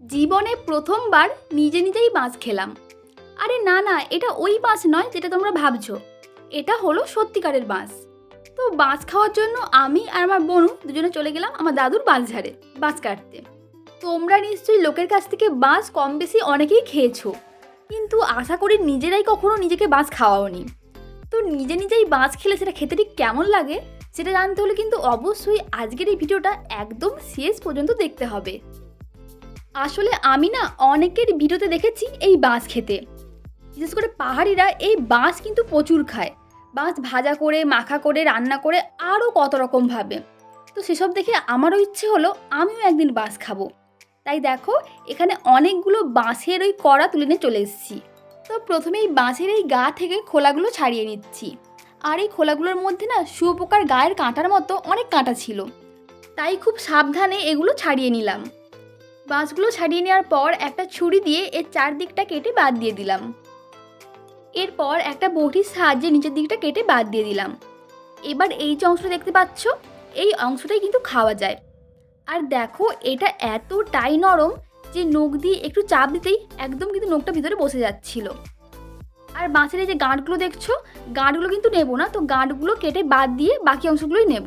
জীবনে প্রথমবার নিজে নিজেই বাঁশ খেলাম। আরে না না, এটা ওই বাঁশ নয় যেটা তোমরা ভাবছ। এটা হলো সত্যিকারের বাঁশ। তো বাঁশ খাওয়ার জন্য আমি আর আমার বোনু দুজনে চলে গেলাম আমার দাদুর বাঁশ ঝাড়ে বাঁশ কাটতে। তোমরা নিশ্চয়ই লোকের কাছ থেকে বাঁশ কম বেশি অনেকেই খেয়েছো। কিন্তু আশা করি নিজেরাই কখনো নিজেকে বাঁশ খাওয়াওনি। তো নিজে নিজেই বাঁশ খেলে সেটা খেতে ঠিক কেমন লাগে, সেটা জানতে হলে কিন্তু অবশ্যই আজকের এই ভিডিওটা একদম শেষ পর্যন্ত দেখতে হবে। আসলে আমি না অনেকের ভিডিওতে দেখেছি এই বাঁশ খেতে। বিশেষ করে পাহাড়িরা এই বাঁশ কিন্তু প্রচুর খায়। বাঁশ ভাজা করে, মাখা করে, রান্না করে আরও কত রকমভাবে তো সেসব দেখে আমারও ইচ্ছে হলো আমিও একদিন বাঁশ খাব। তাই দেখো, এখানে অনেকগুলো বাঁশের ওই কড়া তুলে নিয়ে চলে এসেছি। তো প্রথমেই বাঁশের এই গা থেকে খোলাগুলো ছাড়িয়ে নিচ্ছি। আর এই খোলাগুলোর মধ্যে না শুয়োপোকার গায়ের কাঁটার মতো অনেক কাঁটা ছিল। তাই খুব সাবধানে এগুলো ছাড়িয়ে নিলাম। বাঁশগুলো ছাড়িয়ে নেওয়ার পর একটা ছুরি দিয়ে এর চারদিকটা কেটে বাদ দিয়ে দিলাম। এরপর একটা বটির সাহায্যে নিচের দিকটা কেটে বাদ দিয়ে দিলাম। এবার এই যে অংশটা দেখতে পাচ্ছ, এই অংশটাই কিন্তু খাওয়া যায়। আর দেখো, এটা এতটাই নরম যে নখ দিয়ে একটু চাপ দিতেই একদম কিন্তু নখটা ভিতরে বসে যাচ্ছিল। আর বাঁশের এই যে গাঁটগুলো দেখছ, গাঁটগুলো কিন্তু নেব না, তো গাঁটগুলো কেটে বাদ দিয়ে বাকি অংশগুলোই নেব।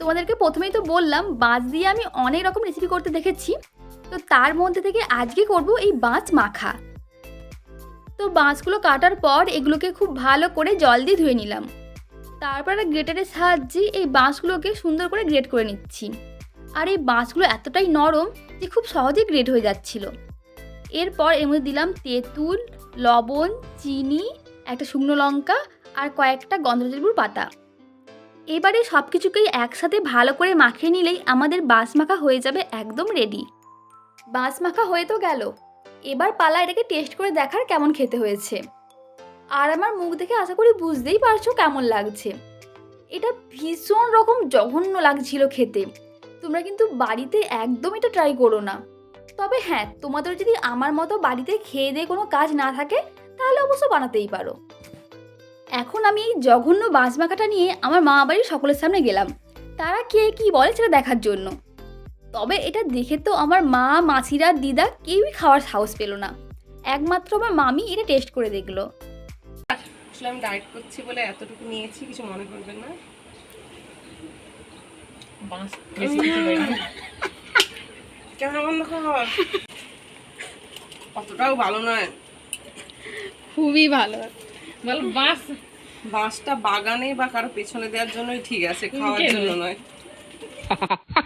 তোমাদেরকে প্রথমেই তো বললাম, বাঁশ দিয়ে আমি অনেক রকম রেসিপি করতে দেখেছি। তো তার মধ্যে থেকে আজকে করব এই বাঁশ মাখা। তো বাঁশগুলো কাটার পর এগুলোকে খুব ভালো করে জল দিয়ে ধুয়ে নিলাম। তারপর গ্রেটারের সাহায্যে এই বাঁশগুলোকে সুন্দর করে গ্রেট করে নিচ্ছি। আর এই বাঁশগুলো এতটাই নরম যে খুব সহজেই গ্রেট হয়ে যাচ্ছিল। এরপর এর মধ্যে দিলাম তেঁতুল, লবণ, চিনি, একটা শুকনো লঙ্কা আর কয়েকটা গন্ধরাজলেবুর পাতা। এবারে সব কিছুকেই একসাথে ভালো করে মাখিয়ে নিলেই আমাদের বাঁশ মাখা হয়ে যাবে একদম রেডি বাঁশ মাখা হয়ে তো গেল। এবার পালা এটাকে টেস্ট করে দেখার কেমন খেতে হয়েছে। আর আমার মুখ দেখে আশা করি বুঝতেই পারছ কেমন লাগছে। এটা ভীষণ রকম জঘন্য লাগছিল খেতে। তোমরা কিন্তু বাড়িতে একদম এটা ট্রাই করো না। তবে হ্যাঁ তোমাদের যদি আমার মতো বাড়িতে খেয়ে দিয়ে কোনো কাজ না থাকে, তাহলে অবশ্য বানাতেই পারো। এখন আমি এই জঘন্য বাঁশ মাখাটা নিয়ে আমার মা বাড়ির সকলের সামনে গেলাম। তারা কে কি বলে সেটা দেখার জন্য। তবে এটা দেখে তো আমার মা মাছিরা দিদা কেউই খাওয়ার সাহস পেল না। একমাত্র আমার মামি এটা টেস্ট করে দেখল। আসলে আমি ডায়েট করছি বলে এতটুকু নিয়েছি কিছু মনে করবেন না। কেমন খাবার অতটাও ভালো নয়। খুবই ভালো। বল বাঁশটা বাগানে বা কারও পেছনে দেওয়ার জন্যই ঠিক আছে খাওয়ার জন্য নয়।